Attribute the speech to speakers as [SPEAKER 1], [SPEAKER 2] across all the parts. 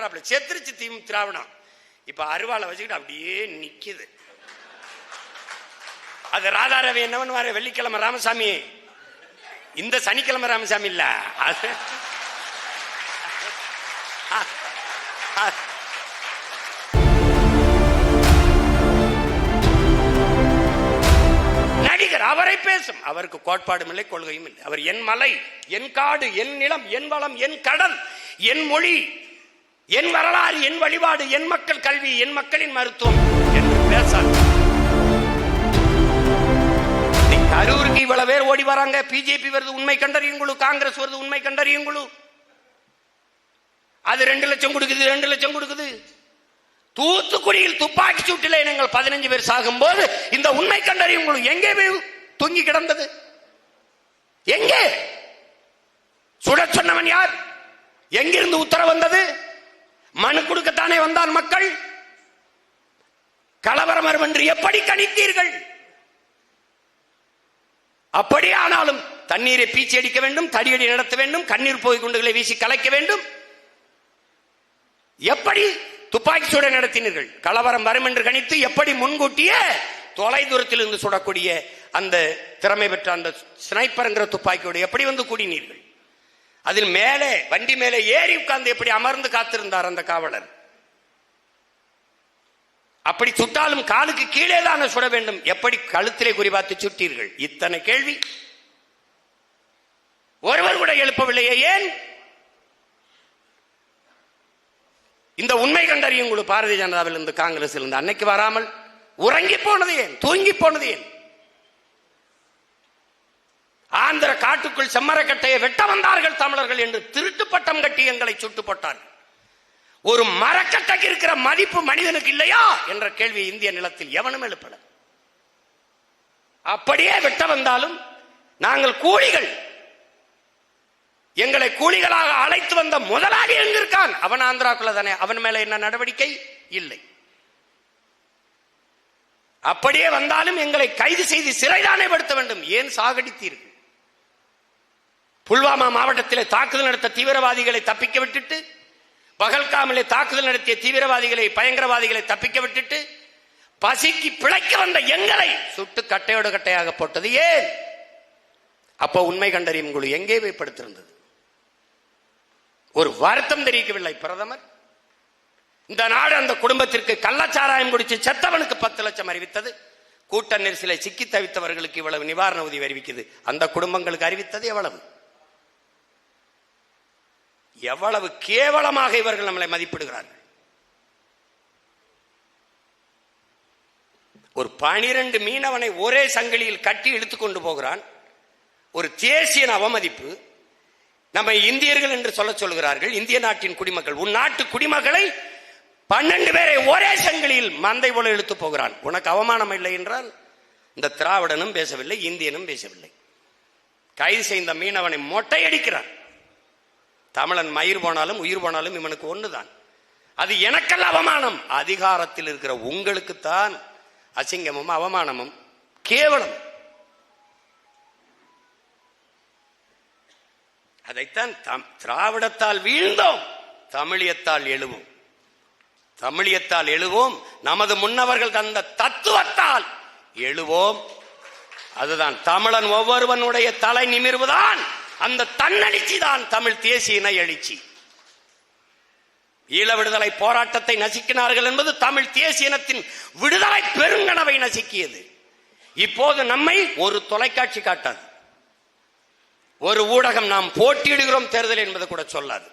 [SPEAKER 1] வெட்டுறாப்புல செத்துருச்சு theme திராவிடம். இப்ப அருவாளை வச்சுக்கிட்டு அப்படியே நிக்குது. அது ராதாரவி என்ன பண்ணுவாரு வெள்ளிக்கிழமை ராமசாமி. இந்த சனிக்கிழமை ராமசாமி இல்ல. நடிகர் அவரை பேசும். அவருக்கு கோட்பாடும் இல்லை கொள்கையும் இல்லை. அவர் என் மலை என் காடு என் நிலம் என் வளம் என் கடல் என் மொழி என் வரலாறு என் வழிபாடு என் மக்கள் கல்வி என் மக்களின் மருத்துவம் என்று பேசாது கரூருக்கு இவ்வளவு பேர் ஓடி வராங்க. பிஜேபி வருது உண்மை கண்டறியும் குழு காங்கிரஸ் வருது உண்மை கண்டறியும் குழு அது ரெண்டு லட்சம் கொடுக்குது ரெண்டு லட்சம் கொடுக்குது. தூத்துக்குடியில் துப்பாக்கி சூட்டில் நீங்கள் பதினஞ்சு பேர் சாகும் போது இந்த உண்மை கண்டறியும் குழு எங்கே போய் தூங்கி கிடந்தது? எங்கே? சுட சொன்னவன் யார்? எங்கிருந்து உத்தரவு வந்தது? மனு கொடுக்கத்தானே வந்தால் மக்கள்? கலவரம் வரும் என்று எப்படி கணித்தீர்கள்? அப்படியானாலும் தண்ணீரை பீச்சி அடிக்க வேண்டும் தடியடி நடத்த வேண்டும் கண்ணீர் போய் குண்டுகளை வீசி கலைக்க வேண்டும். எப்படி துப்பாக்கி சூட நடத்தினீர்கள்? கலவரம் வரும் என்று கணித்து எப்படி முன்கூட்டியே தொலை தூரத்தில் இருந்து சுடக்கூடிய அந்த திறமை பெற்ற அந்த ஸ்னைப்பர்ங்கிற துப்பாக்கியோடு எப்படி வந்து கூடினீர்கள்? அதில் மேலே வண்டி மேலே ஏறி உட்கார்ந்து எப்படி அமர்ந்து காத்திருந்தார் அந்த காவலர்? அப்படி சுட்டாலும் காலுக்கு கீழே தான் சுட வேண்டும். எப்படி கழுத்திலே குறிபார்த்து சுட்டீர்கள்? இத்தனை கேள்வி. ஒருவர் கூட எழுப்பவில்லையே ஏன்? இந்த உண்மை கண்டறியும் குழு பாரதிய ஜனதாவில் இருந்து காங்கிரஸ் இருந்து அன்னைக்கு வராமல் உறங்கி போனது ஏன்? தூங்கி போனது ஏன்? ஆந்திர காட்டுக்குள் செம்மரக்கட்டையை வெட்ட வந்தார்கள் தமிழர்கள் என்று திருட்டு பட்டம் கட்டி எங்களை சுட்டு போட்டார்கள். ஒரு மரக்கட்டைக்கு இருக்கிற மதிப்பு மனிதனுக்கு இல்லையா என்ற கேள்வி இந்திய நிலத்தில் எவனும் எழுப்பல. அப்படியே வெட்ட வந்தாலும் நாங்கள் கூலிகள். எங்களை கூலிகளாக அழைத்து வந்த முதலாளி எங்கிருக்கான்? அவன் ஆந்திராக்குள்ள தானே. அவன் மேல என்ன நடவடிக்கை? இல்லை. அப்படியே வந்தாலும் எங்களை கைது செய்து சிறைதானே படுத்த வேண்டும். ஏன் சாகடித்தீர்கள்? புல்வாமா மாவட்டத்தில் தாக்குதல் நடத்த தீவிரவாதிகளை தப்பிக்க விட்டுட்டு பகல்காமிலே தாக்குதல் நடத்திய தீவிரவாதிகளை பயங்கரவாதிகளை தப்பிக்க விட்டுட்டு பசிக்கு பிழைக்க வந்த எங்களை சுட்டு கட்டையோடு கட்டையாக போட்டது ஏன்? அப்போ உண்மை கண்டறியும் குழு எங்கே போய் படுத்திருந்தது ஒரு வருத்தம் தெரிவிக்கவில்லை பிரதமர். இந்த நாடு அந்த குடும்பத்திற்கு கள்ளச்சாராயம் குடிச்சு செத்தவனுக்கு பத்து லட்சம் அறிவித்தது. கூட்ட நெரிசலை சிக்கி தவித்தவர்களுக்கு இவ்வளவு நிவாரண உதவி அறிவிக்குது. அந்த குடும்பங்களுக்கு அறிவித்தது எவ்வளவு? எவ்வளவு கேவலமாக இவர்கள் நம்மளை மதிப்பிடுகிறார்கள். ஒரு பனிரெண்டு மீனவனை ஒரே சங்கிலியில் கட்டி இழுத்துக்கொண்டு போகிறான். ஒரு தேசியன் அவமதிப்பு. நம்ம இந்தியர்கள் என்று சொல்ல சொல்கிறார்கள். இந்திய நாட்டின் குடிமக்கள். உன் நாட்டு குடிமக்களை பன்னெண்டு பேரை ஒரே சங்கிலியில் மந்தை போல இழுத்து போகிறான். உனக்கு அவமானம் இல்லை என்றால் இந்த திராவிடனும் பேசவில்லை இந்தியனும் பேசவில்லை. கைது செய்த மீனவனை மொட்டையடிக்கிறான் தமிழன் மயிர் போனாலும் உயிர் போனாலும் இவனுக்கு ஒண்ணுதான். அது எனக்கல்ல அவமானம். அதிகாரத்தில் இருக்கிற உங்களுக்குத்தான் அசிங்கமும் அவமானமும் கேவலம். அதைத்தான் திராவிடத்தால் வீழ்ந்தோம் தமிழியத்தால் எழுவோம். தமிழியத்தால் எழுவோம் நமது முன்னவர்கள் தந்த தத்துவத்தால் எழுவோம். அதுதான் தமிழன் ஒவ்வொருவனுடைய தலை நிமிர்வுதான். அந்த தன்னெழுச்சி தான் தமிழ் தேசிய இன எழுச்சி. ஈழ விடுதலை போராட்டத்தை நசுக்கினார்கள் என்பது தமிழ் தேசிய இனத்தின் விடுதலை பெருங்கனவை நசுக்கியது. இப்போது நம்மை ஒரு தொலைக்காட்சி காட்டாது. ஒரு ஊடகம் நாம் போட்டியிடுகிறோம் தேர்தல் என்பது கூட சொல்லாது.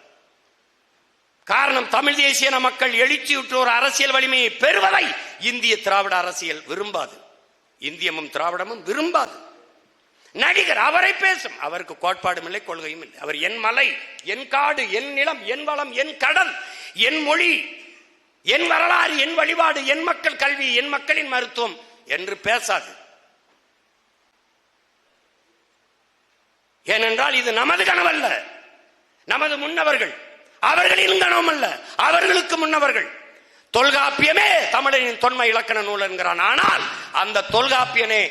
[SPEAKER 1] காரணம் தமிழ் தேசிய மக்கள் எழுச்சியுற்ற ஒரு அரசியல் வலிமையை பெறுவதை இந்திய திராவிட அரசியல் விரும்பாது. இந்தியமும் திராவிடமும் விரும்பாது. நடிகர் அவரை பேசும். அவருக்கு கோட்பாடும் இல்லை கொள்கையும் இல்லை. அவர் என் மலை என் காடு என் நிலம் என் வளம் என் கடல் என் மொழி என் வரலாறு என் வழிபாடு என் மக்கள் கல்வி என் மக்களின் மருத்துவம் என்று பேசாது. ஏனென்றால் இது நமது கனவல்ல. நமது முன்னவர்கள். அவர்களின் கனவும் அல்ல அவர்களுக்கு முன்னவர்கள். தொல்காப்பியமே தமிழனின் தொன்மை இலக்கண நூல் என்கிறான். ஆனால் அந்த தொல்காப்பியனே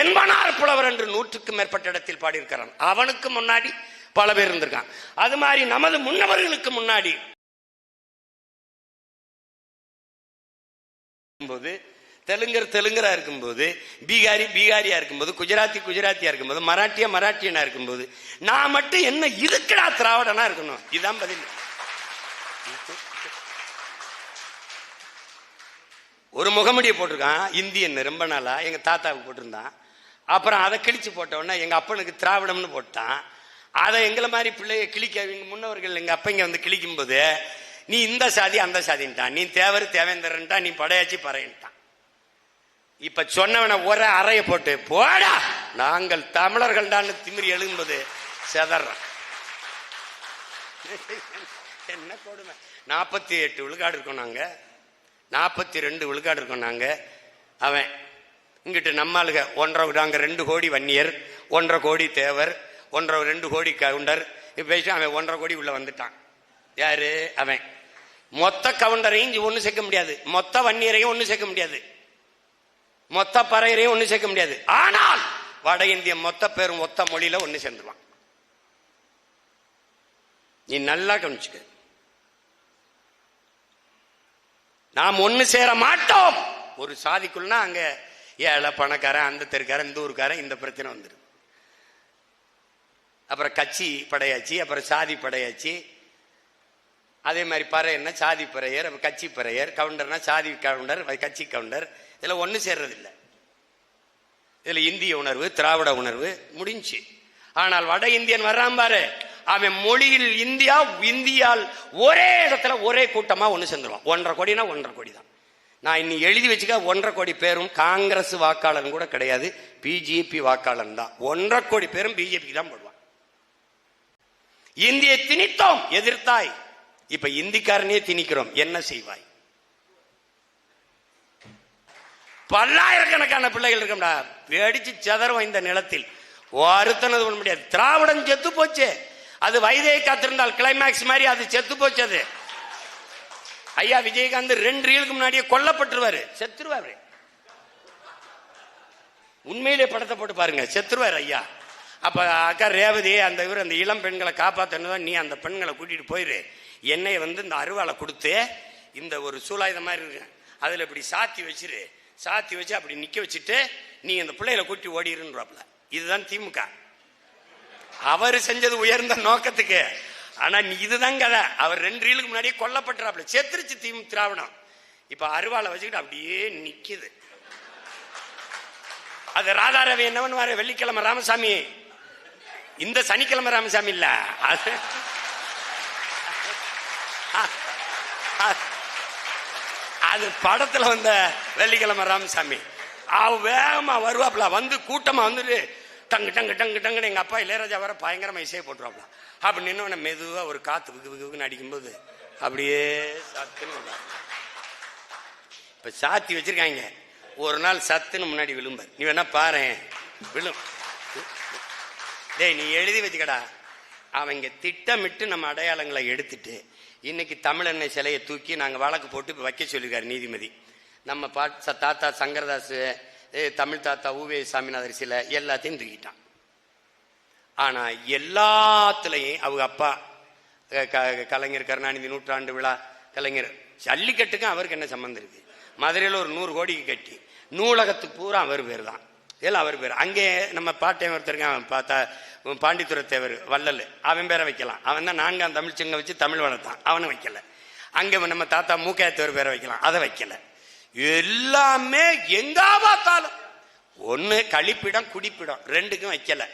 [SPEAKER 1] என்பனார் புலவர் என்று நூற்றுக்கும் மேற்பட்ட இடத்தில் பாடியிருக்கிறான். அவனுக்கு முன்னாடி பல பேர் இருந்திருக்கான். அது மாதிரி நமது முன்னவர்களுக்கு முன்னாடி போது தெலுங்கர் தெலுங்கரா இருக்கும்போது பீகாரி பீகாரியா இருக்கும்போது குஜராத்தி குஜராத்தியா இருக்கும்போது மராட்டியா மராட்டியனா இருக்கும்போது நான் மட்டும் என்ன இதுக்கடா திராவிடனா இருக்கணும்? இதுதான் பதில். ஒரு முகமுடியை போட்டிருக்கான் இந்தியன் ரொம்ப நாளா. எங்க தாத்தாவுக்கு போட்டிருந்தான். அப்புறம் அதை கிழிச்சு போட்டோன்னே எங்கள் எங்க அப்பனுக்கு திராவிடம்னு போட்டான். அதை எங்களை மாதிரி பிள்ளைய கிழிக்க எங்க முன்னவர்கள் எங்க அப்பங்க வந்து கிழிக்கும் போது நீ இந்த சாதி அந்த சாதின்ட்டான். நீ தேவர் தேவேந்திரன்ட்டா நீ படையாச்சி பறையன்ட்டான். இப்ப சொன்னவன ஒரு அறைய போட்டு போடா! நாங்கள் தமிழர்கள் தான் திமிரி எழும்போது செதறான் என்ன கொடுமை. நாற்பத்தி எட்டு விழுக்காடு இருக்கோம் நாங்கள் நாற்பத்தி ரெண்டு விழுக்காடு இருக்கோம் நாங்கள் அவன் இங்கிட்டு நம்மளுக ஒன்றரை நாங்கள் ரெண்டு கோடி வன்னியர் ஒன்றரை கோடி தேவர் ஒன்றரை ரெண்டு கோடி கவுண்டர். இப்போ பேசி அவன் ஒன்றரை கோடி உள்ளே வந்துட்டான். யார்? அவன். மொத்த கவுண்டரையும் ஒன்றும் சேர்க்க முடியாது. மொத்த வன்னியரையும் ஒன்றும் சேர்க்க முடியாது. மொத்த பறையரையும் ஒன்றும் சேர்க்க முடியாது. ஆனால் வட இந்திய மொத்த பேரும் மொத்த மொழியில் ஒன்று சேர்ந்துருவான். நீ நல்லா கவனிச்சுக்க. நாம் ஒன்று சேர மாட்டோம். ஒரு சாதிக்குள்ளனா அங்க ஏழை பணக்காரன் அந்த தெருக்காரன் இந்த ஊருக்காரன் இந்த பிரச்சனை வந்துடும் அப்புறம் கட்சி படையாச்சு அப்புறம் சாதி படையாச்சு. அதே மாதிரி பறையர்னா சாதி பறையர் அப்புறம் கட்சி பறையர் கவுண்டர்னா சாதி கவுண்டர் கட்சி கவுண்டர். இதில் ஒன்றும் சேர்றதில்லை. இதில் இந்திய உணர்வு திராவிட உணர்வு முடிஞ்சு. ஆனால் வட இந்தியன் வர்றான் பாரு. அவன் மொழியில் இந்தியா இந்தியால் ஒரே இடத்துல ஒரே கூட்டமாக ஒன்று சேர்ந்துருவான். ஒன்றரை கோடினா ஒன்றரை கோடி தான் நான் இன்னி எழுதி வச்சுக்க ஒன்றரை கோடி பேரும் காங்கிரஸ் வாக்காளன் கூட கிடையாது. பிஜேபி வாக்காளன் தான். ஒன்றரை கோடி பேரும் பிஜேபிக்கு தான் போடுவான். இந்தியை திணித்தோம் எதிர்த்தாய். இப்ப இந்திக்காரனே திணிக்கிறோம். என்ன செய்வாய்? பல்லாயிரக்கணக்கான பிள்ளைகள் இருக்கா வெடிச்சு செதறும் இந்த நிலத்தில். ஒருத்தனது பண்ண முடியாது. திராவிடம் செத்து போச்சே. அது வயதே காத்திருந்தால் கிளைமேக்ஸ் மாதிரி அது செத்து போச்சு அது ஐயா விஜயகாந்த் ரெண்டு ரீலுக்கு முன்னாடியே கொல்லப்பட்டுருவாரு. செத்துருவாரு. உண்மையிலே படத்தை போட்டு பாருங்க. செத்துருவாரு ஐயா. அப்ப அக்கா ரேவதி அந்த இவர் அந்த இளம் பெண்களை காப்பாத்தணும் நீ அந்த பெண்களை கூட்டிட்டு போயிரு. என்னை வந்து இந்த அருவாளை கொடுத்து இந்த ஒரு சூலாயுதம் மாதிரி இருக்கு. அதுல இப்படி சாத்தி வச்சிரு. சாத்தி வச்சு அப்படி நிக்க வச்சுட்டு நீ அந்த பிள்ளைகளை கூட்டி ஓடிருன்றாப்ல. இதுதான் திமுக. அவர் செஞ்சது உயர்ந்த நோக்கத்துக்கு. ஆனா இதுதான் கதை. அவர் ரெண்டு ரீலுக்கு முன்னாடியே கொல்லப்பட்டுறாப்ல செத்துருச்சு திமு திராவிடம். இப்ப அருவாளை வச்சுக்கிட்டு அப்படியே நிக்குது. அது ராதாரவி என்ன பண்ணுவாரு வெள்ளிக்கிழமை ராமசாமி. இந்த சனிக்கிழமை ராமசாமி இல்ல. அது அது படத்துல வந்த வெள்ளிக்கிழமை ராமசாமி. அவ வேகமா வருவாப்ல வந்து கூட்டமா வந்துட்டு டங்கு டங்கு டங்கு டங்குன்னு எங்கள் அப்பா இளையராஜா வர பயங்கரமா இசையை போட்டுருவாப்ல. அப்படி நின்று மெதுவாக ஒரு காற்று விகு விகு விகுன்னு அடிக்கும்போது அப்படியே சத்துன்னு இப்போ சாத்தி வச்சுருக்காங்க. ஒரு நாள் சத்துன்னு முன்னாடி விழும்ப நீ வேணா பாரு. விழும். டேய் நீ எழுதி வச்சுக்கடா. அவங்க திட்டமிட்டு நம்ம அடையாளங்களை எடுத்துட்டு இன்னைக்கு தமிழெண்ணை சிலையை தூக்கி நாங்கள் வழக்கு போட்டு வைக்க சொல்லியிருக்காரு நீதிமதி. நம்ம பாட் ச- தாத்தா சங்கரதாஸ் தமிழ் தாத்தா ஊவே சாமிநாதர் சிலை எல்லாத்தையும் தூக்கிட்டான். ஆனா எல்லாத்துலயும் அவங்க அப்பா க- கலைஞர் கருணாநிதி நூற்றாண்டு விழா கலைஞர் ஜல்லிக்கட்டுக்கும் அவருக்கு என்ன சம்பந்தம் இருக்கு? மதுரையில் ஒரு நூறு கோடிக்கு கட்டி நூலகத்துக்கு பூரா அவர் பேர் தான். இதெல்லாம் அவர் பேர். அங்கே நம்ம பாட்டையன் ஒருத்தருக்கான் அவன் பார்த்தா பாண்டித்துறை தேவர் வள்ளல். அவன் பேரை வைக்கலாம். அவன் தான் நான்காம் தமிழ்ச்சங்க வச்சு தமிழ் வளர்த்தான். அவனை வைக்கல. அங்கே நம்ம தாத்தா மூக்கையத்தவர் பேரை வைக்கலாம். அதை வைக்கல. எல்லாமே எங்கா பார்த்தாலும். ஒன்று கழிப்பிடம் குடிப்பிடம் ரெண்டுக்கும் வைக்கலை.